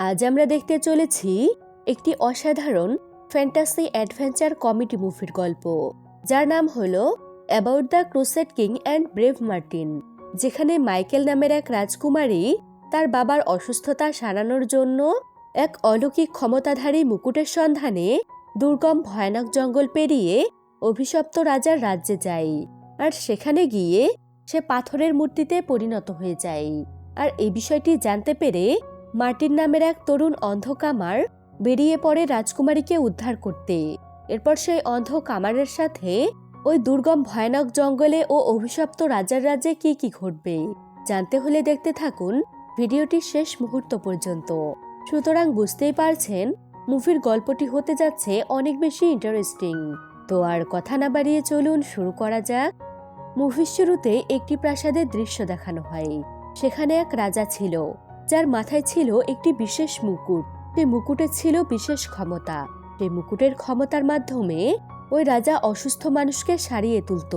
আজ আমরা দেখতে চলেছি একটি অসাধারণ ফ্যান্টাসি অ্যাডভেঞ্চার কমেডি মুভির গল্প। যার নাম হল about the crusade king and brave Martin যেখানে মাইকেল নামের এক রাজকুমারী তার বাবার অসুস্থতা সারানোর জন্য এক অলৌকিক ক্ষমতাধারী মুকুটের সন্ধানে দুর্গম ভয়ানক জঙ্গল পেরিয়ে অভিশপ্ত রাজার রাজ্যে যায় আর সেখানে গিয়ে সে পাথরের মূর্তিতে পরিণত হয়ে যায়। আর এই বিষয়টি জানতে পেরে মার্টিন নামের এক তরুণ অন্ধ কামার বেরিয়ে পড়ে রাজকুমারীকে উদ্ধার করতে। এরপর সেই অন্ধ কামারের সাথে ওই দুর্গম ভয়ানক জঙ্গলে ও অভিশপ্ত রাজার রাজ্যে কি কি ঘটবে, জানতে হলে দেখতে থাকুন ভিডিওটির শেষ মুহূর্ত পর্যন্ত। সুতরাং বুঝতেই পারছেন, মুভির গল্পটি হতে যাচ্ছে অনেক বেশি ইন্টারেস্টিং তো আর কথা না বাড়িয়ে চলুন শুরু করা যাক। মুভির শুরুতে একটি প্রাসাদের দৃশ্য দেখানো হয়। সেখানে এক রাজা ছিল। যার মাথায় ছিল একটি বিশেষ মুকুট। সেই মুকুটে ছিল বিশেষ ক্ষমতা। সেই মুকুটের ক্ষমতার মাধ্যমে ওই রাজা অসুস্থ মানুষকে সারিয়ে তুলত।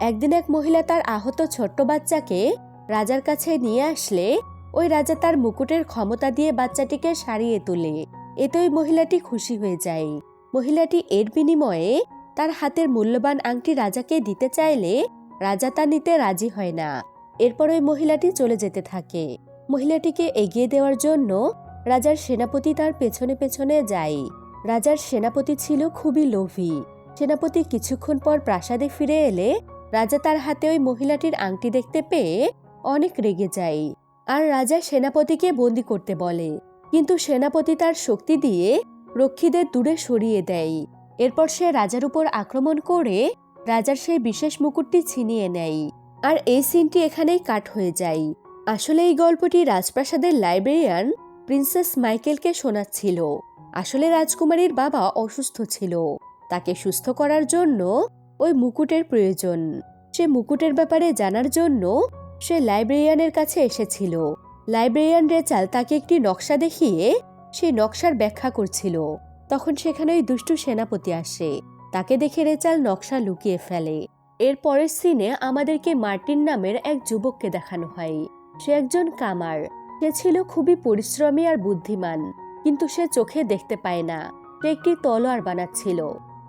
একদিন এক মহিলা তার আহত ছোট্ট বাচ্চাকে রাজার কাছে নিয়ে আসলে ওই রাজা তার মুকুটের ক্ষমতা দিয়ে বাচ্চাটিকে সারিয়ে তোলে। এতে ওই মহিলাটি খুশি হয়ে যায়। মহিলাটি এর বিনিময়ে তার হাতের মূল্যবান আংটি রাজাকে দিতে চাইলে রাজা তা নিতে রাজি হয় না। এরপর ওই মহিলাটি চলে যেতে থাকে। মহিলাটিকে এগিয়ে দেওয়ার জন্য রাজার সেনাপতি তার পেছনে পেছনে যায়। রাজার সেনাপতি ছিল খুবই লোভী। সেনাপতি কিছুক্ষণ পর প্রাসাদে ফিরে এলে রাজা তার হাতে ওই মহিলাটির আংটি দেখতে পেয়ে অনেক রেগে যায়। আর রাজা সেনাপতিকে বন্দি করতে বলে। কিন্তু সেনাপতি তার শক্তি দিয়ে রক্ষীদের দূরে সরিয়ে দেয়। এরপর সে রাজার উপর আক্রমণ করে রাজার সেই বিশেষ মুকুটটি ছিনিয়ে নেয়। আর এই সিনটি এখানেই কাট হয়ে যায়। আসলে এই গল্পটি রাজপ্রাসাদের লাইব্রেরিয়ান প্রিন্সেস মাইকেলকে শোনাচ্ছিল। আসলে রাজকুমারীর বাবা অসুস্থ ছিল। তাকে সুস্থ করার জন্য ওই মুকুটের প্রয়োজন। সে মুকুটের ব্যাপারে জানার জন্য সে লাইব্রেরিয়ানের কাছে এসেছিল। লাইব্রেরিয়ান রেচাল তাকে একটি নকশা দেখিয়ে সেই নকশার ব্যাখ্যা করছিল। তখন সেখানে ওই দুষ্টু সেনাপতি আসে। তাকে দেখে রেচাল নকশা লুকিয়ে ফেলে। এর পরের সিনে আমাদেরকে মার্টিন নামের এক যুবককে দেখানো হয়। সে একজন কামার। সে ছিল খুবই পরিশ্রমী আর বুদ্ধিমান, কিন্তু সে চোখে দেখতে পায় না। সে একটি তলোয়ার বানাচ্ছিল।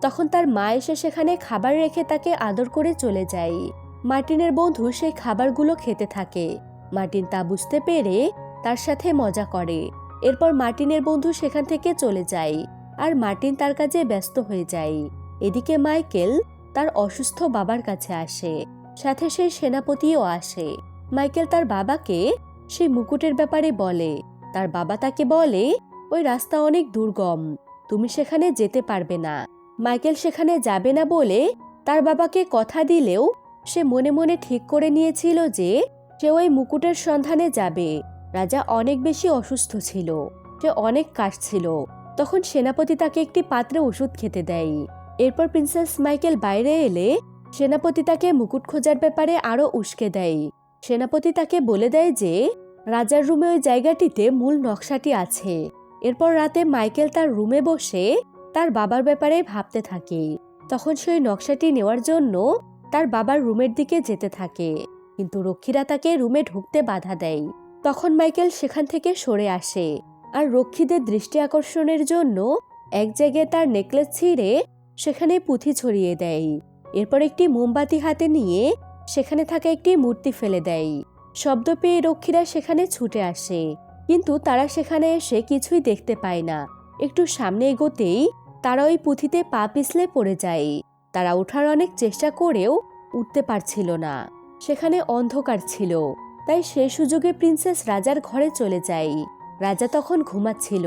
তখন তার মা এসে সেখানে খাবার রেখে তাকে আদর করে চলে যায়। মার্টিনের বন্ধু সেই খাবারগুলো খেতে থাকে। মার্টিন তা বুঝতে পেরে তার সাথে মজা করে। এরপর মার্টিনের বন্ধু সেখান থেকে চলে যায় আর মার্টিন তার কাজে ব্যস্ত হয়ে যায়। এদিকে মাইকেল তার অসুস্থ বাবার কাছে আসে। সাথে সেই সেনাপতিও আসে। মাইকেল তার বাবাকে সেই মুকুটের ব্যাপারে বলে। তার বাবা তাকে বলে, ওই রাস্তা অনেক দুর্গম, তুমি সেখানে যেতে পারবে না। মাইকেল সেখানে যাবে না বলে তার বাবাকে কথা দিলেও সে মনে মনে ঠিক করে নিয়েছিল যে সে ওই মুকুটের সন্ধানে যাবে। রাজা অনেক বেশি অসুস্থ ছিল, সে অনেক কাশছিল। তখন সেনাপতি তাকে একটি পাত্রে ওষুধ খেতে দেয়। এরপর প্রিন্সেস মাইকেল বাইরে এলে সেনাপতি তাকে মুকুট খোঁজার ব্যাপারে আরও উস্কে দেয়। সেনাপতি তাকে বলে দেয় যে, রাজার রুমে ওই জায়গাটিতে মূল নকশাটি আছে। এরপর রাতে মাইকেল তার রুমে বসে তার বাবার ব্যাপারে ভাবতে থাকে। তখন সেই নকশাটি নেওয়ার জন্য তার বাবার রুমের দিকে যেতে থাকে। কিন্তু রক্ষীরা তাকে রুমে ঢুকতে বাধা দেয়। তখন মাইকেল সেখান থেকে সরে আসে। আর রক্ষীদের দৃষ্টি আকর্ষণের জন্য এক জায়গায় তার নেকলেস ছিঁড়ে সেখানে পুঁথি ছড়িয়ে দেয়। এরপর একটি মোমবাতি হাতে নিয়ে সেখানে থাকা একটি মূর্তি ফেলে দেয়। শব্দ পেয়ে রক্ষীরা সেখানে ছুটে আসে। কিন্তু তারা সেখানে এসে কিছুই দেখতে পায় না। একটু সামনে এগোতেই তারা ওই পুঁথিতে পা পিছলে পড়ে যায়। তারা ওঠার অনেক চেষ্টা করেও উঠতে পারছিল না। সেখানে অন্ধকার ছিল। তাই সে সুযোগে প্রিন্সেস রাজার ঘরে চলে যায়। রাজা তখন ঘুমাচ্ছিল।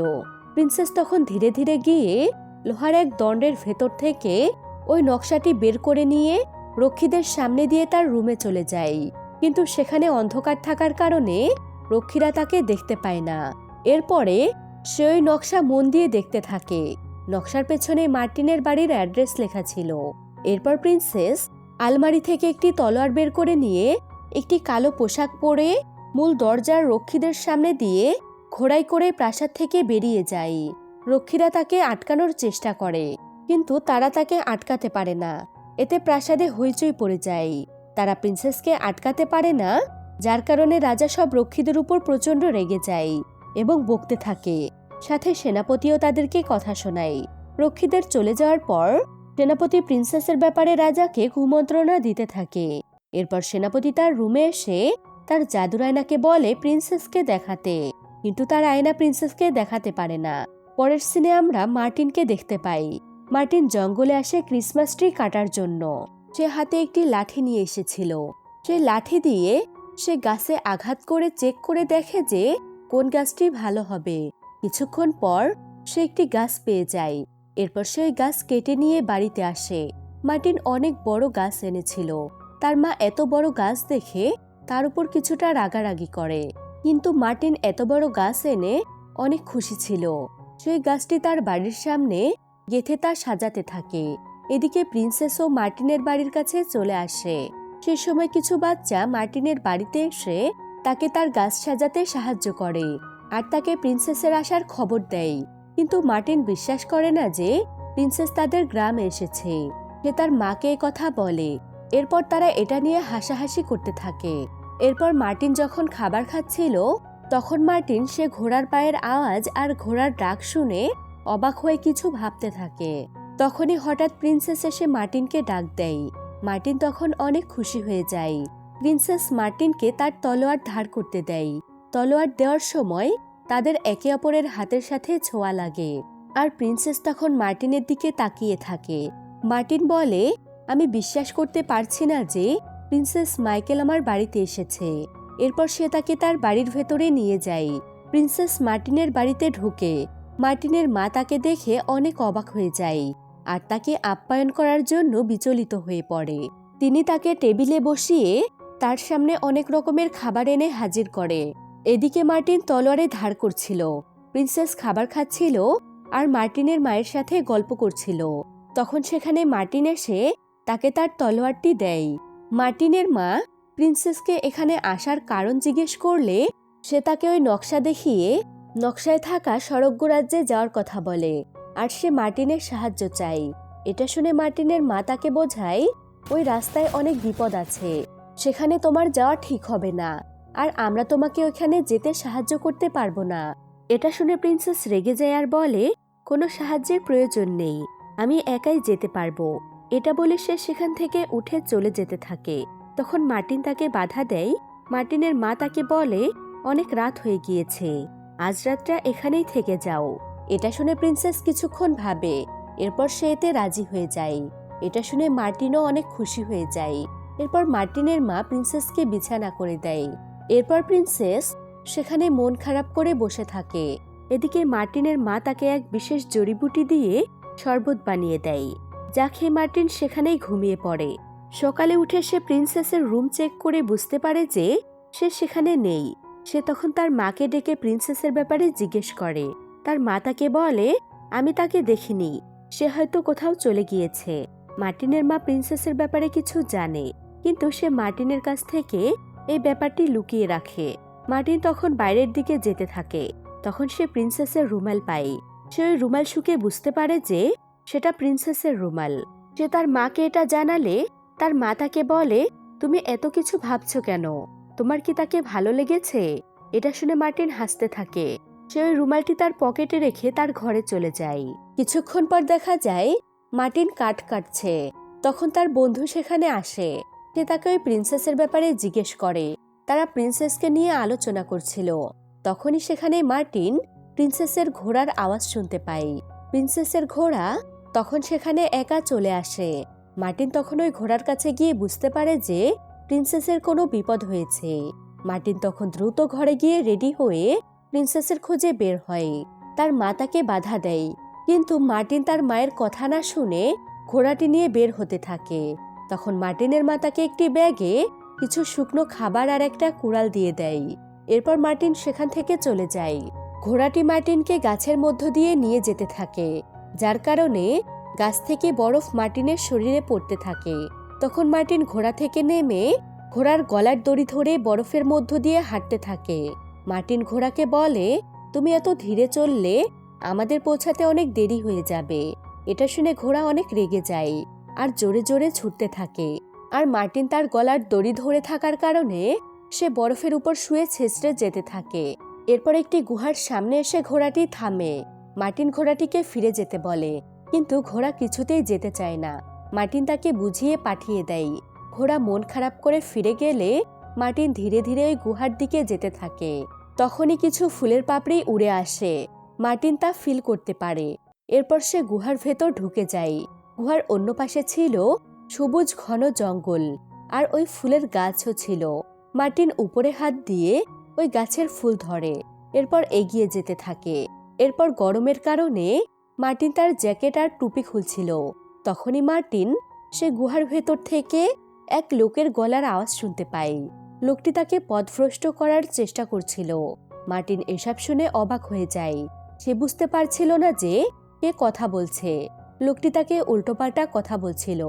প্রিন্সেস তখন ধীরে ধীরে গিয়ে লোহার এক দণ্ডের ভেতর থেকে ওই নকশাটি বের করে নিয়ে রক্ষীদের সামনে দিয়ে তার রুমে চলে যায়। কিন্তু সেখানে অন্ধকার থাকার কারণে রক্ষীরা তাকে দেখতে পায় না। এরপরে সে ওই নকশা মন দিয়ে দেখতে থাকে। নকশার পেছনে মার্টিনের বাড়ির অ্যাড্রেস লেখা ছিল। এরপর প্রিন্সেস আলমারি থেকে একটি তলোয়ার বের করে নিয়ে একটি কালো পোশাক পরে মূল দরজার রক্ষীদের সামনে দিয়ে ঘোড়াই করে প্রাসাদ থেকে বেরিয়ে যায়। রক্ষীরা তাকে আটকানোর চেষ্টা করে, কিন্তু তারা তাকে আটকাতে পারে না। এতে প্রাসাদে হইচই পড়ে যায়। তারা প্রিন্সেসকে আটকাতে পারে না, যার কারণে রাজা সব রক্ষীদের উপর প্রচণ্ড রেগে যায় এবং বকতে থাকে। সাথে সেনাপতিও তাদেরকে কথা শোনায়। রক্ষীদের চলে যাওয়ার পর, সেনাপতি প্রিন্সেসের ব্যাপারে রাজাকে কুমন্ত্রণা দিতে থাকে। এরপর সেনাপতি তার রুমে এসে তার জাদুর আয়নাকে বলে প্রিন্সেসকে দেখাতে। কিন্তু তার আয়না প্রিন্সেসকে দেখাতে পারে না। পরের সিনে আমরা মার্টিনকে দেখতে পাই। মার্টিন জঙ্গলে আসে ক্রিসমাস ট্রি কাটার জন্য। সে হাতে একটি লাঠি নিয়ে এসেছিল। সে লাঠি দিয়ে সে গাছে আঘাত করে চেক করে দেখে যে কোন গাছটি ভালো হবে। কিছুক্ষণ পর সে একটি গাছ পেয়ে যায়। এরপর সে ওই গাছ কেটে নিয়ে বাড়িতে আসে। মার্টিন অনেক বড় গাছ এনেছিল। তার মা এত বড় গাছ দেখে তার উপর কিছুটা রাগারাগি করে। কিন্তু মার্টিন এত বড় গাছ এনে অনেক খুশি ছিল। সেই গাছটি তার বাড়ির সামনে গেথে তা সাজাতে থাকে। এদিকে প্রিন্সেসও মার্টিনের বাড়ির কাছে চলে আসে। সে সময় কিছু বাচ্চা মার্টিনের বাড়িতে এসে তাকে তার গাছ সাজাতে সাহায্য করে আর তাকে প্রিন্সেসের আসার খবর দেয়। কিন্তু মার্টিন বিশ্বাস করে না যে প্রিন্সেস তাদের গ্রামে এসেছে। সে তার মাকে কথা বলে। এরপর তারা এটা নিয়ে হাসাহাসি করতে থাকে। এরপর মার্টিন যখন খাবার খাচ্ছিল, তখন মার্টিন সে ঘোড়ার পায়ের আওয়াজ আর ঘোড়ার ডাক শুনে অবাক হয়ে কিছু ভাবতে থাকে। তখনই হঠাৎ প্রিন্সেস এসে মার্টিনকে ডাক দেয়। মার্টিন তখন অনেক খুশি হয়ে যায়। প্রিন্সেস মার্টিনকে তার তলোয়ার ধার করতে দেয়। তলোয়ার দেওয়ার সময় তাদের একে অপরের হাতের সাথে ছোঁয়া লাগে। আর প্রিন্সেস তখন মার্টিনের দিকে তাকিয়ে থাকে। মার্টিন বলে, আমি বিশ্বাস করতে পারছি না যে প্রিন্সেস মাইকেল আমার বাড়িতে এসেছে। এরপর সে তাকে তার বাড়ির ভেতরে নিয়ে যায়। প্রিন্সেস মার্টিনের বাড়িতে ঢুকে। মার্টিনের মা তাকে দেখে অনেক অবাক হয়ে যায় আর তাকে আপ্যায়ন করার জন্য বিচলিত হয়ে পড়ে। তিনি তাকে টেবিলে বসিয়ে তার সামনে অনেক রকমের খাবার এনে হাজির করে। এদিকে মার্টিন তলোয়ারে ধার করছিল, প্রিন্সেস খাবার খাচ্ছিল আর মার্টিনের মায়ের সাথে গল্প করছিল। তখন সেখানে মার্টিন এসে তাকে তার তলোয়ারটি দেয়। মার্টিনের মা প্রিন্সেসকে এখানে আসার কারণ জিজ্ঞেস করলে সে তাকে ওই নকশা দেখিয়ে নকশায় থাকা স্বর্গ রাজ্যে যাওয়ার কথা বলে, আর সে মার্টিনের সাহায্য চাই এটা শুনে মার্টিনের মা তাকে বোঝায়, ওই রাস্তায় অনেক বিপদ আছে, সেখানে তোমার যাওয়া ঠিক হবে না, আর আমরা তোমাকে ওখানে যেতে সাহায্য করতে পারব না। এটা শুনে প্রিন্সেস রেগে যায় আর বলে, কোনো সাহায্যের প্রয়োজন নেই, আমি একাই যেতে পারব। এটা বলে সে সেখান থেকে উঠে চলে যেতে থাকে। তখন মার্টিন তাকে বাধা দেয়, মার্টিনের মা তাকে বলে, অনেক রাত হয়ে গিয়েছে আজ রাতটা এখানেই থেকে যাও। এটা শুনে প্রিন্সেস কিছুক্ষণ ভাবে, এরপর সে এতে রাজি হয়ে যায়। এটা শুনে মার্টিনও অনেক খুশি হয়ে যায়। এরপর মার্টিনের মা প্রিন্সেসকে বিছানা করে দেয়। এরপর প্রিন্সেস সেখানে মন খারাপ করে বসে থাকে। এদিকে মার্টিনের মা তাকে এক বিশেষ জড়িবুটি দিয়ে শরবত বানিয়ে দেয়। যা খেয়ে মার্টিন সেখানেই ঘুমিয়ে পড়ে। সকালে উঠে সে প্রিন্সেসের রুম চেক করে বুঝতে পারে যে সে সেখানে নেই। সে তখন তার মাকে ডেকে প্রিন্সেসের ব্যাপারে জিজ্ঞেস করে। তার মা তাকে বলে, আমি তাকে দেখিনি। সে হয়তো কোথাও চলে গিয়েছে। মার্টিনের মা প্রিন্সেসের ব্যাপারে কিছু জানে। কিন্তু সে মার্টিনের কাছ থেকে এই ব্যাপারটি লুকিয়ে রাখে। মার্টিন তখন বাইরের দিকে যেতে থাকে। তখন সে প্রিন্সেসের রুমাল পায়। সে ওই রুমাল শুকে বুঝতে পারে যে, সেটা প্রিন্সেসের রুমাল। সে তার মাকে এটা জানালে, তার মা তাকে বলে, তুমি এত কিছু ভাবছ কেন? তোমার কি তাকে ভালো লেগেছে? এটা শুনে মার্টিন হাসতে থাকে। সে ওই রুমালটি তার পকেটে রেখে তার ঘরে চলে যায়। কিছুক্ষণ পর দেখা যায়, মার্টিন কাঠ কাটছে। তখন তার বন্ধু সেখানে আসে। সে তাকে ওই প্রিন্সেসের ব্যাপারে জিজ্ঞেস করে। তারা প্রিন্সেসকে নিয়ে আলোচনা করছিল। তখনই সেখানে মার্টিন প্রিন্সেসের ঘোড়ার আওয়াজ শুনতে পাই প্রিন্সেসের ঘোড়া তখন সেখানে একা চলে আসে। মার্টিন তখন ওই ঘোড়ার কাছে গিয়ে বুঝতে পারে যে প্রিন্সেসের কোনো বিপদ হয়েছে। মার্টিন তখন দ্রুত ঘরে গিয়ে রেডি হয়ে প্রিন্সেসের খোঁজে বের হয়। তার মা তাকে বাধা দেয়। কিন্তু মার্টিন তার মায়ের কথা না শুনে ঘোড়াটি নিয়ে বের হতে থাকে। তখন মার্টিনের মা তাকে একটি ব্যাগে কিছু শুকনো খাবার আর একটা কুড়াল দিয়ে দেয়। এরপর মার্টিন সেখান থেকে চলে যায়। ঘোড়াটি মার্টিনকে গাছের মধ্য দিয়ে নিয়ে যেতে থাকে। যার কারণে গাছ থেকে বরফ মার্টিনের শরীরে পড়তে থাকে। তখন মার্টিন ঘোড়া থেকে নেমে ঘোড়ার গলার দড়ি ধরে বরফের মধ্য দিয়ে হাঁটতে থাকে। মার্টিন ঘোড়াকে বলে, তুমি এত ধীরে চললে আমাদের পৌঁছাতে অনেক দেরি হয়ে যাবে। এটা শুনে ঘোড়া অনেক রেগে যায় আর জোরে জোরে ছুটতে থাকে। আর মার্টিন তার গলার দড়ি ধরে থাকার কারণে সে বরফের উপর শুয়ে ছেঁচড়ে যেতে থাকে। এরপর একটি গুহার সামনে এসে ঘোড়াটি থামে। মার্টিন ঘোড়াটিকে ফিরে যেতে বলে, কিন্তু ঘোড়া কিছুতেই যেতে চায় না। মার্টিন তাকে বুঝিয়ে পাঠিয়ে দেয়। ঘোড়া মন খারাপ করে ফিরে গেলে মার্টিন ধীরে ধীরে ওই গুহার দিকে যেতে থাকে। তখনই কিছু ফুলের পাপড়ি উড়ে আসে। মার্টিন তা ফিল করতে পারে। এরপর সে গুহার ভেতর ঢুকে যায়। গুহার অন্য পাশে ছিল সবুজ ঘন জঙ্গল আর ওই ফুলের গাছও ছিল। মার্টিন উপরে হাত দিয়ে ওই গাছের ফুল ধরে। এরপর এগিয়ে যেতে থাকে। এরপর গরমের কারণে মার্টিন তার জ্যাকেট আর টুপি খুলছিল। তখনই মার্টিন সে গুহার ভেতর থেকে এক লোকের গলার আওয়াজ শুনতে পায়। লোকটি তাকে পথভ্রষ্ট করার চেষ্টা করছিল। মার্টিন এসব শুনে অবাক হয়ে যায়। সে বুঝতে পারছিল না যে কে কথা বলছে। লোকটি তাকে উল্টোপাল্টা কথা বলছিল।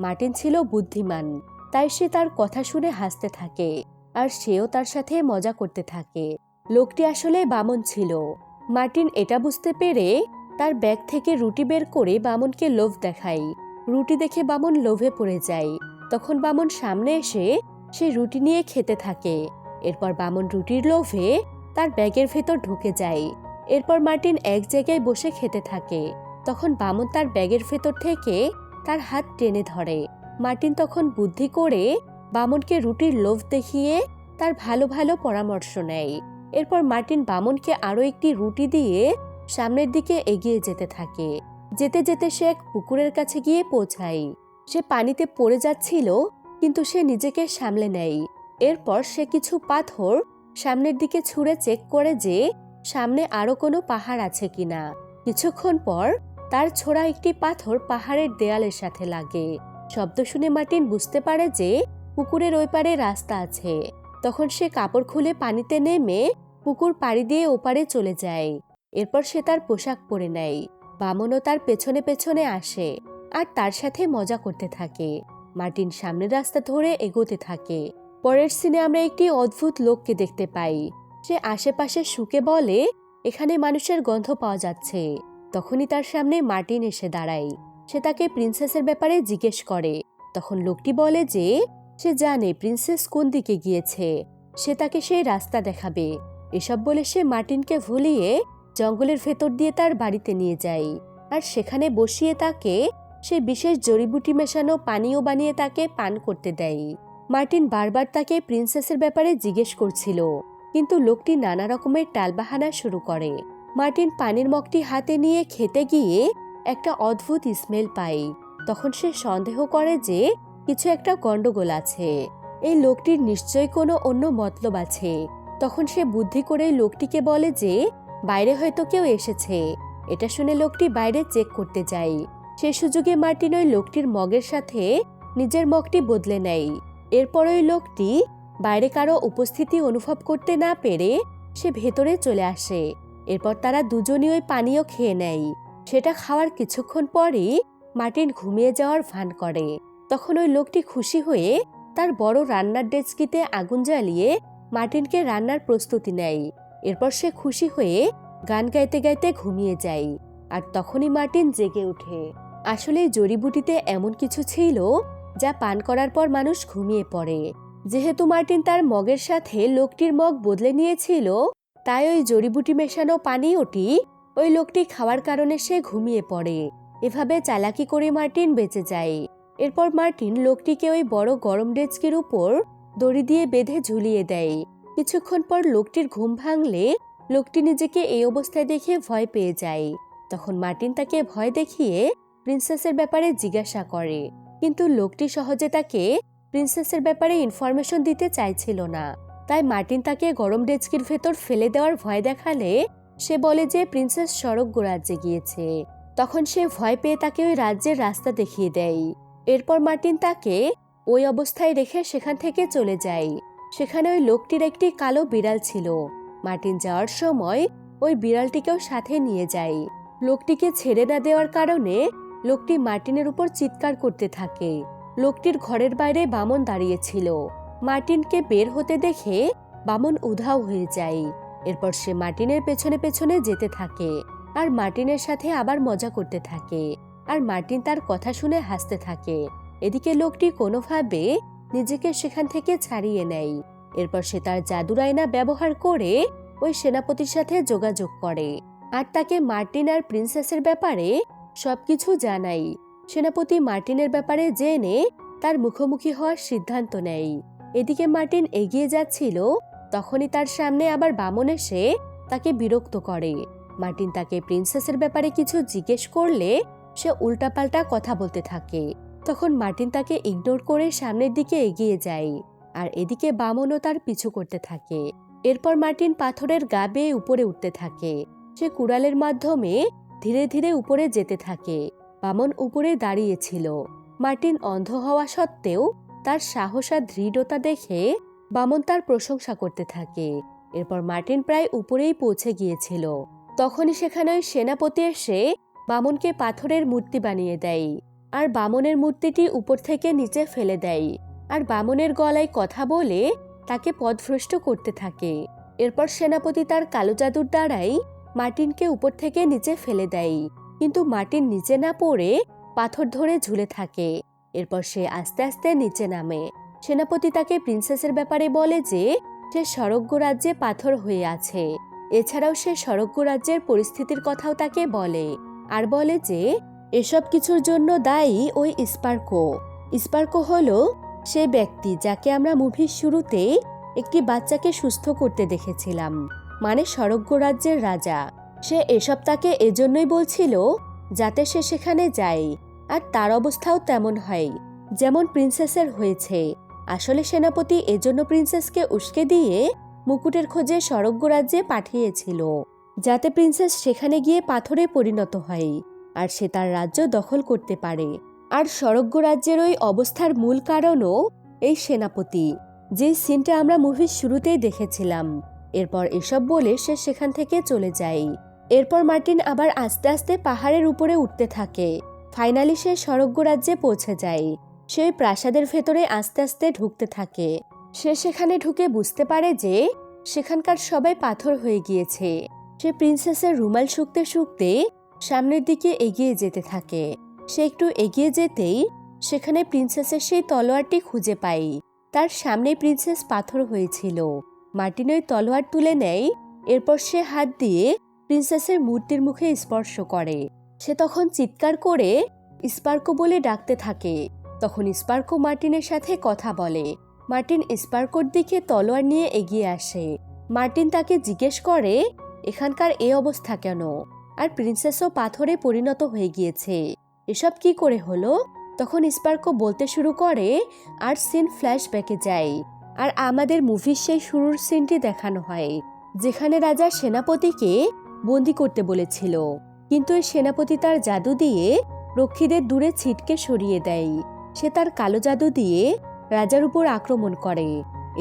মার্টিন ছিল বুদ্ধিমান, তাই সে তার কথা শুনে হাসতে থাকে, আর সেও তার সাথে মজা করতে থাকে। লোকটি আসলে বামন ছিল। মার্টিন এটা বুঝতে পেরে তার ব্যাগ থেকে রুটি বের করে বামনকে লোভ দেখাই। রুটি দেখে বামন লোভে পড়ে যায়। তখন বামন সামনে এসে সে রুটি নিয়ে খেতে থাকে। এরপর বামন রুটির লোভে তার ব্যাগের ভেতর ঢুকে যায়। এরপর মার্টিন এক জায়গায় বসে খেতে থাকে। তখন বামন তার ব্যাগের ভেতর থেকে তার হাত টেনে ধরে। মার্টিন তখন বুদ্ধি করে বামনকে রুটির লোভ দেখিয়ে তার ভালো ভালো পরামর্শ নেয়। এরপর মার্টিন বামনকে আরও একটি রুটি দিয়ে সামনের দিকে এগিয়ে যেতে থাকে। যেতে যেতে সে এক পুকুরের কাছে গিয়ে পৌঁছায়। সে পানিতে পড়ে যাচ্ছিল, কিন্তু সে নিজেকে সামলে নেয়। এরপর সে কিছু পাথর সামনের দিকে ছুঁড়ে চেক করে যে সামনে আরও কোনো পাহাড় আছে কিনা। কিছুক্ষণ পর তার ছোড়া একটি পাথর পাহাড়ের দেয়ালের সাথে লাগে। শব্দ শুনে মার্টিন বুঝতে পারে যে পুকুরের ওই পারে রাস্তা আছে। তখন সে কাপড় খুলে পানিতে নেমে পুকুর পাড়ি দিয়ে ওপারে চলে যায়। এরপর সে তার পোশাক পরে নেয়। বামনও তার পেছনে পেছনে আসে আর তার সাথে মজা করতে থাকে। মার্টিন সামনের রাস্তা ধরে এগোতে থাকে। পরের সিনে আমরা একটি অদ্ভুত লোককে দেখতে পাই। সে আশেপাশে শুকে বলে, এখানে মানুষের গন্ধ পাওয়া যাচ্ছে। তখনই তার সামনে মার্টিন এসে দাঁড়ায়। সে তাকে প্রিন্সেসের ব্যাপারে জিজ্ঞেস করে। তখন লোকটি বলে যে, সে জানে প্রিন্সেস কোন দিকে গিয়েছে। সে তাকে সেই রাস্তা দেখাবে। এসব বলে সে মার্টিনকে ভুলিয়ে জঙ্গলের ভেতর দিয়ে তার বাড়িতে নিয়ে যায়। আর সেখানে বসিয়ে তাকে, সে বিশেষ জড়িবুটি মেশানো পানীয় বানিয়ে তাকে পান করতে দেয়। মার্টিন বারবার তাকে প্রিন্সেসের ব্যাপারে জিজ্ঞেস করছিল, কিন্তু লোকটি নানা রকমের টালবাহানা শুরু করে। মার্টিন পানির মগটি হাতে নিয়ে খেতে গিয়ে একটা অদ্ভুত স্মেল পায়। তখন সে সন্দেহ করে যে কিছু একটা গন্ডগোল আছে। এই লোকটির নিশ্চয়ই কোনো অন্য মতলব আছে। তখন সে বুদ্ধি করে লোকটিকে বলে যে বাইরে হয়তো কেউ এসেছে। এটা শুনে লোকটি বাইরে চেক করতে যায়। সে সুযোগে মার্টিন ওই লোকটির মগের সাথে নিজের মগটি বদলে নেয়। এরপর ওই লোকটি বাইরে কারও উপস্থিতি অনুভব করতে না পেরে সে ভেতরে চলে আসে। এরপর তারা দুজনই ওই পানীয় খেয়ে নেয়। সেটা খাওয়ার কিছুক্ষণ পরই মার্টিন ঘুমিয়ে যাওয়ার ভান করে। তখন ওই লোকটি খুশি হয়ে তার বড় রান্নার ডেস্কিতে আগুন জ্বালিয়ে মার্টিনকে রান্নার প্রস্তুতি নেয়। এরপর সে খুশি হয়ে গান গাইতে গাইতে ঘুমিয়ে যায়, আর তখনই মার্টিন জেগে ওঠে। আসলে জড়িবুটিতে এমন কিছু ছিল যা পান করার পর মানুষ ঘুমিয়ে পড়ে। যেহেতু মার্টিন তার মগের সাথে লোকটির মগ বদলে নিয়েছিল, তাই ওই জড়িবুটি মেশানো পানীয়টি ওই লোকটি খাওয়ার কারণে সে ঘুমিয়ে পড়ে। এভাবে চালাকি করে মার্টিন বেঁচে যায়। এরপর মার্টিন লোকটিকে ওই বড় গরম ডেস্কের উপর দড়ি দিয়ে বেঁধে ঝুলিয়ে দেয়। কিছুক্ষণ পর লোকটির ঘুম ভাঙলে লোকটি নিজেকে এই অবস্থায় দেখে ভয় পেয়ে যায়। তখন মার্টিন তাকে ভয় দেখিয়ে প্রিন্সেসের ব্যাপারে জিজ্ঞাসা করে। কিন্তু লোকটি সহজে তাকে প্রিন্সেসের ব্যাপারে ইনফরমেশন দিতে চাইছিল না। তাই মার্টিন তাকে গরম ডেস্কির ভেতর ফেলে দেওয়ার ভয় দেখালে সে বলে যে প্রিন্সেস স্বর্গ রাজ্যে গিয়েছে। তখন সে ভয় পেয়ে তাকে ওই রাজ্যের রাস্তা দেখিয়ে দেয়। এরপর মার্টিন তাকে ওই অবস্থায় রেখে সেখান থেকে চলে যায়। সেখানে ওই লোকটির একটি কালো বিড়াল ছিল। মার্টিন যাওয়ার সময় ওই বিড়ালটিকেও সাথে নিয়ে যায়। লোকটিকে ছেড়ে না দেওয়ার কারণে লোকটি মার্টিনের উপর চিৎকার করতে থাকে। লোকটির ঘরের বাইরে বামন দাঁড়িয়েছিল মার্টিনকে বের হতে দেখে বামন উধাও হয়ে যায়। এরপর সে মার্টিনের পেছনে পেছনে যেতে থাকে আর মার্টিনের সাথে আবার মজা করতে থাকে। আর মার্টিন তার কথা শুনে হাসতে থাকে। এদিকে লোকটি কোনোভাবে নিজেকে সেখান থেকে ছাড়িয়ে নেয়। এরপর সে তার জাদুর আয়না ব্যবহার করে ওই সেনাপতির সাথে যোগাযোগ করে। আর তাকে মার্টিন আর প্রিন্সেসের ব্যাপারে সবকিছু জানাই সেনাপতি মার্টিনের ব্যাপারে জেনে তার মুখোমুখি হওয়ার সিদ্ধান্ত নেয়। এদিকে মার্টিন এগিয়ে যাচ্ছিল, তখনই তার সামনে আবার বামন এসে তাকে বিরক্ত করে। মার্টিন তাকে প্রিন্সেসের ব্যাপারে কিছু জিজ্ঞেস করলে সে উল্টাপাল্টা কথা বলতে থাকে। তখন মার্টিন তাকে ইগনোর করে সামনের দিকে এগিয়ে যায় আর এদিকে বামনও তার পিছু করতে থাকে। এরপর মার্টিন পাথরের গা বেয়ে উপরে উঠতে থাকে। সে কুড়ালের মাধ্যমে ধীরে ধীরে উপরে যেতে থাকে। বামন উপরে দাঁড়িয়েছিল মার্টিন অন্ধ হওয়া সত্ত্বেও তার সাহস আর দৃঢ়তা দেখে বামন তার প্রশংসা করতে থাকে। এরপর মার্টিন প্রায় উপরেই পৌঁছে গিয়েছিল। তখনই সেখানে ওই সেনাপতি এসে বামনকে পাথরের মূর্তি বানিয়ে দেয়। আর বামনের মূর্তিটি উপর থেকে নিচে ফেলে দেয়। আর বামনের গলায় কথা বলে তাকে পদভ্রষ্ট করতে থাকে। এরপর সেনাপতি তার কালো জাদুর দ্বারাই মার্টিনকে উপর থেকে নিচে ফেলে দেয়। কিন্তু মার্টিন নিচে না পড়ে পাথর ধরে ঝুলে থাকে। এরপর সে আস্তে আস্তে নিচে নামে। সেনাপতি তাকে প্রিন্সেসের ব্যাপারে বলে যে, সে স্বর্গ রাজ্যে পাথর হয়ে আছে। এছাড়াও সে স্বর্গ রাজ্যের পরিস্থিতির কথাও তাকে বলে। আর বলে যে এসব কিছুর জন্য দায়ী ওই স্পার্কো। স্পার্কো হলো সে ব্যক্তি যাকে আমরা মুভির শুরুতে একটি বাচ্চাকে সুস্থ করতে দেখেছিলাম মানে স্বর্গ রাজ্যের রাজা। সে এসব তাকে এজন্যই বলছিল যাতে সে সেখানে যায়, আর তার অবস্থাও তেমন হয়, যেমন প্রিন্সেসের হয়েছে। আসলে সেনাপতি এজন্য প্রিন্সেসকে উস্কে দিয়ে মুকুটের খোঁজে স্বর্গ রাজ্যে পাঠিয়েছিল, যাতে প্রিন্সেস সেখানে গিয়ে পাথরে পরিণত হয়। আর সে তার রাজ্য দখল করতে পারে। আর স্বর্গ রাজ্যের ওই অবস্থার মূল কারণও এই সেনাপতি, যে সিনটা আমরা মুভির শুরুতেই দেখেছিলাম। এরপর এসব বলে সে সেখান থেকে চলে যায়। এরপর মার্টিন আবার আস্তে আস্তে পাহাড়ের উপরে উঠতে থাকে। ফাইনালি সে স্বর্গ রাজ্যে পৌঁছে যায়। সে প্রাসাদের ভেতরে আস্তে আস্তে ঢুকতে থাকে। সে সেখানে ঢুকে বুঝতে পারে যে সেখানকার সবাই পাথর হয়ে গিয়েছে। সে প্রিন্সেসের রুমাল শুকতে শুকতে সামনের দিকে এগিয়ে যেতে থাকে। সে একটু এগিয়ে যেতেই সেখানে প্রিন্সেসের সেই তলোয়ারটি খুঁজে পাই। তার সামনে প্রিন্সেস পাথর হয়েছিল। মার্টিন ওই তলোয়ার তুলে নেয়, এরপর সে হাত দিয়ে প্রিন্সেসের মূর্তির মুখে স্পর্শ করে। সে তখন চিৎকার করে স্পার্কো বলে ডাকতে থাকে। তখন স্পার্কো মার্টিনের সাথে কথা বলে। মার্টিন স্পার্কোর দিকে তলোয়ার নিয়ে এগিয়ে আসে। মার্টিন তাকে জিজ্ঞেস করে, এখানকার এ অবস্থা কেন? আর প্রিন্সেসও পাথরে পরিণত হয়ে গিয়েছে। এসব কি করে হলো? তখন স্পার্কো বলতে শুরু করে, আর সিন ফ্ল্যাশব্যাকে যায়। আর আমাদের মুভির সেই শুরুর সিনটি দেখানো হয়, যেখানে রাজা সেনাপতিকে বন্দি করতে বলেছিল। কিন্তু এই সেনাপতি তার জাদু দিয়ে রক্ষীদের দূরে ছিটকে সরিয়ে দেয়। সে তার কালো জাদু দিয়ে রাজার উপর আক্রমণ করে।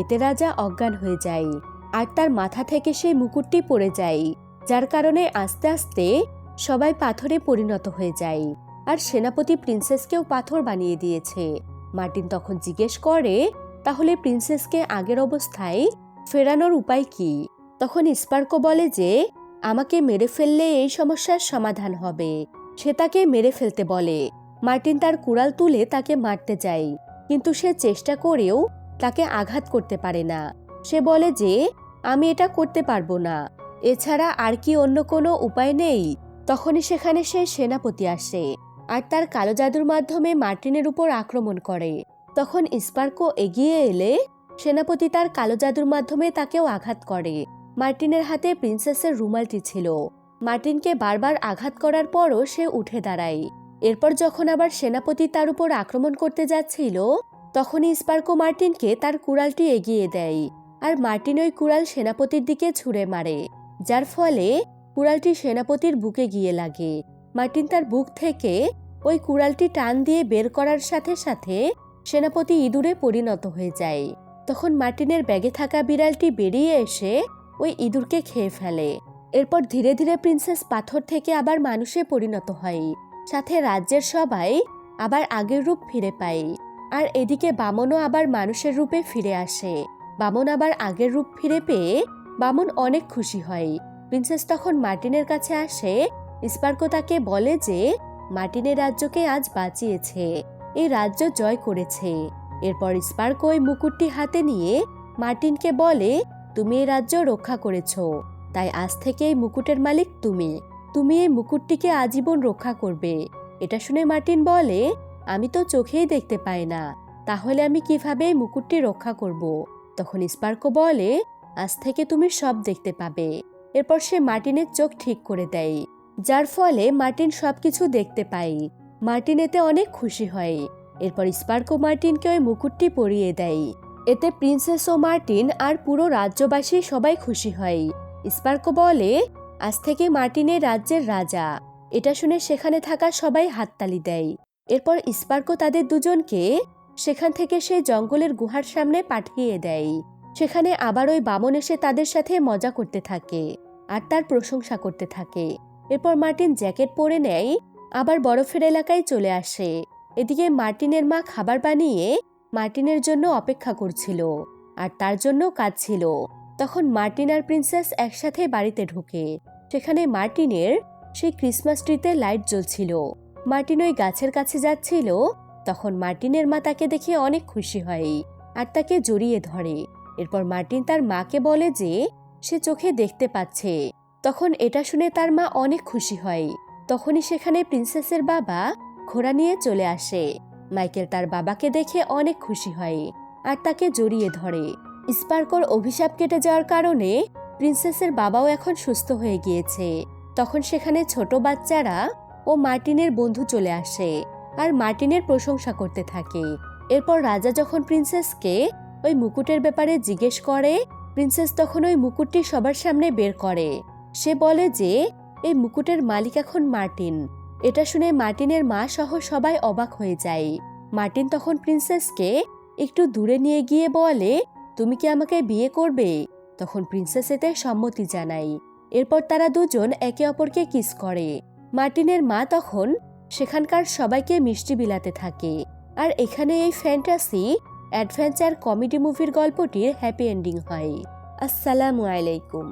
এতে রাজা অজ্ঞান হয়ে যায়, আর তার মাথা থেকে সেই মুকুটটি পড়ে যায়। যার কারণে আস্তে আস্তে সবাই পাথরে পরিণত হয়ে যায়। আর সেনাপতি প্রিন্সেসকেও পাথর বানিয়ে দিয়েছে। মার্টিন তখন জিজ্ঞেস করে, তাহলে প্রিন্সেসকে আগের অবস্থায় ফেরানোর উপায় কি? তখন স্পার্কো বলে যে, আমাকে মেরে ফেললে এই সমস্যার সমাধান হবে। সে তাকে মেরে ফেলতে বলে। মার্টিন তার কুড়াল তুলে তাকে মারতে যায়। কিন্তু সে চেষ্টা করেও তাকে আঘাত করতে পারে না। সে বলে যে, আমি এটা করতে পারব না। এছাড়া আর কি অন্য কোনো উপায় নেই? তখনই সেখানে সে সেনাপতি আসে আর তার কালো জাদুর মাধ্যমে মার্টিনের উপর আক্রমণ করে। তখন স্পার্কো এগিয়ে এলে সেনাপতি তার কালো জাদুর মাধ্যমে তাকেও আঘাত করে। মার্টিনের হাতে প্রিন্সেসের রুমালটি ছিল। মার্টিনকে বারবার আঘাত করার পরও সে উঠে দাঁড়ায়। এরপর যখন আবার সেনাপতি তার উপর আক্রমণ করতে যাচ্ছিল, তখনই স্পার্কো মার্টিনকে তার কুড়ালটি এগিয়ে দেয় আর মার্টিন ওই কুড়াল সেনাপতির দিকে ছুঁড়ে মারে। যার ফলে কুড়ালটি সেনাপতির বুকে গিয়ে লাগে। মার্টিন তার বুক থেকে ওই কুড়ালটি টান দিয়ে বের করার সাথে সাথে সেনাপতি ইঁদুরে পরিণত হয়ে যায়। তখন মার্টিনের ব্যাগে থাকা বিড়ালটি বেরিয়ে এসে ওই ইঁদুরকে খেয়ে ফেলে। এরপর ধীরে ধীরে প্রিন্সেস পাথর থেকে আবার মানুষে পরিণত হয়। সাথে রাজ্যের সবাই আবার আগের রূপ ফিরে পায়। আর এদিকে বামনও আবার মানুষের রূপে ফিরে আসে। বামন আবার আগের রূপ ফিরে পেয়ে বামন অনেক খুশি হয়। প্রিন্সেস তখন মার্টিনের কাছে আসে। স্পার্কো তাকে বলে যে, মার্টিনের রাজ্যকে আজ বাঁচিয়েছে। এই রাজ্য জয় করেছে। এরপর স্পার্কো ওই মুকুটটি হাতে নিয়ে মার্টিনকে বলে, তুমি এই রাজ্য রক্ষা করেছ। তাই আজ থেকে এই মুকুটের মালিক তুমি। তুমি এই মুকুটটিকে আজীবন রক্ষা করবে। এটা শুনে মার্টিন বলে, আমি তো চোখেই দেখতে পাই না। তাহলে আমি কীভাবে এই মুকুটটি রক্ষা করব? তখন স্পার্কো বলে আজ থেকে তুমি সব দেখতে পাবে। এরপর সে মার্টিনের চোখ ঠিক করে দেয়, যার ফলে মার্টিন সবকিছু দেখতে পায়। মার্টিন এতে অনেক খুশি হয়। এরপর স্পার্কো মার্টিনকে ওই মুকুটটি পরিয়ে দেয়। এতে প্রিন্সেস ও মার্টিন আর পুরো রাজ্যবাসী সবাই খুশি হয়। স্পার্কো বলে, আজ থেকে মার্টিনের রাজ্যের রাজা। এটা শুনে সেখানে থাকা সবাই হাততালি দেয়। এরপর স্পার্কো তাদের দুজনকে সেখান থেকে সে জঙ্গলের গুহার সামনে পাঠিয়ে দেয়। সেখানে আবার ওই বামন এসে তাদের সাথে মজা করতে থাকে আর তার প্রশংসা করতে থাকে। এরপর মার্টিন জ্যাকেট পরে নেয়, আবার বরফের এলাকায় চলে আসে। এদিকে মার্টিনের মা খাবার বানিয়ে মার্টিনের জন্য অপেক্ষা করছিল আর তার জন্য কাজ ছিল তখন মার্টিন আর প্রিন্সেস একসাথে বাড়িতে ঢোকে। সেখানে মার্টিনের সেই ক্রিসমাস ট্রিতে লাইট জ্বলছিল। মার্টিন ওই গাছের কাছে যাচ্ছিল, তখন মার্টিনের মা তাকে দেখে অনেক খুশি হয় আর তাকে জড়িয়ে ধরে। এরপর মার্টিন তার মাকে বলে যে, সে চোখে দেখতে পাচ্ছে। তখন এটা শুনে তার মা অনেক খুশি হয়। তখনই সেখানে প্রিন্সেসের বাবা ঘোড়া নিয়ে চলে আসে। মাইকেল তার বাবাকে দেখে অনেক খুশি হয় আর তাকে জড়িয়ে ধরে। স্পার্কর অভিশাপ কেটে যাওয়ার কারণে প্রিন্সেসের বাবাও এখন সুস্থ হয়ে গিয়েছে। তখন সেখানে ছোট বাচ্চারা ও মার্টিনের বন্ধু চলে আসে আর মার্টিনের প্রশংসা করতে থাকে। এরপর রাজা যখন প্রিন্সেসকে ওই মুকুটের ব্যাপারে জিজ্ঞেস করে। প্রিন্সেস তখন ওই মুকুটটি সবার সামনে বের করে। সে বলে যে, এই মুকুটের মালিক এখন মার্টিন। এটা শুনে মার্টিনের মা সহ সবাই অবাক হয়ে যায়। মার্টিন তখন প্রিন্সেসকে একটু দূরে নিয়ে গিয়ে বলে, তুমি কি আমাকে বিয়ে করবে? তখন প্রিন্সেস এতে সম্মতি জানায়। এরপর তারা দুজন একে অপরকে কিস করে। মার্টিনের মা তখন সেখানকার সবাইকে মিষ্টি বিলাতে থাকে। আর এখানে এই ফ্যান্টাসি অ্যাডভেঞ্চার কমেডি মুভির গল্পটির হ্যাপি এন্ডিং হয়। আসসালামু আলাইকুম।